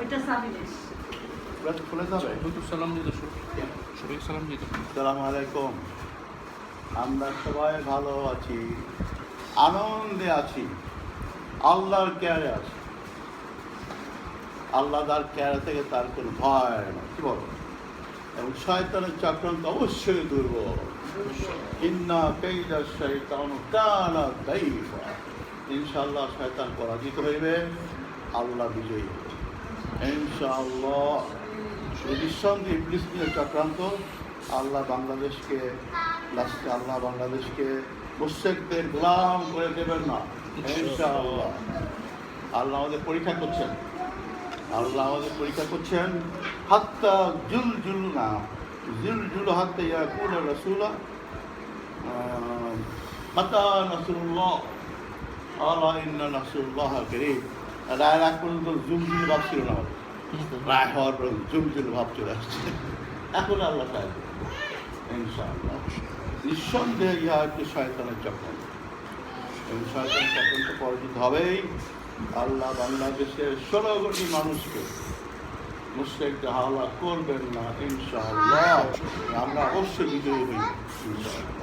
ওইটা সাবিনেশ ওরা তো খুলে যাবে? সালাম দিয়ে দাও সালাম দিয়ে দাও। আলাইকুম। আমরা সবাই ভালো আছি আনন্দে আছি আল্লাহর কেয়ারে আছি। আল্লাহ তার কেয়ারে থেকে তার কোনো ভয় না কি বলো? এবং শয়তানের চক্রান্ত অবশ্যই দুর্বল। ইন্না কেইদা শয়তান কানা দাইফা। ইনশাআল্লাহ শয়তান পরাজিত হইবে আল্লাহ বিজয়ী হবে ইনশাআল্লাহ। নিঃসন্দেহে ইবলিস নিয়ে চক্রান্ত। আল্লাহ বাংলাদেশকে, লাস্টে আল্লাহ বাংলাদেশকে মুশেকদের গোলাম করে দেবেন না। ইনশাআল্লাহ। আল্লাহ আমাদের পরীক্ষা করছেন। আল্লাহ আমাদের পরীক্ষা করছেন। হাত্তা জুল জুল না জুল জুল হাত্তা ইয়াকুল রসুলা মাতা নাসরুল্লাহ আল্লাহ ইন্না নাসরুল্লাহ করিম। রায় রাগ পর্যন্ত জুম জুল ভাব ছিল না রায় হওয়ার পর জুম জুল ভাব চলে আসছে। এখন আল্লাহ সাহেব ইনশাআল্লাহ। নিঃসন্দেহে ইহা একটি শয়তানের চক্র এবং শয়তানের তো পরাজিত হবেই আল্লাহ বাংলাদেশের ষোলো কোটি মানুষকে মুসলিমকে হাওলা করবেন না, ইনশাআল্লাহ। আমরা অবশ্যই বিজয়ী হই, ইনশাআল্লাহ।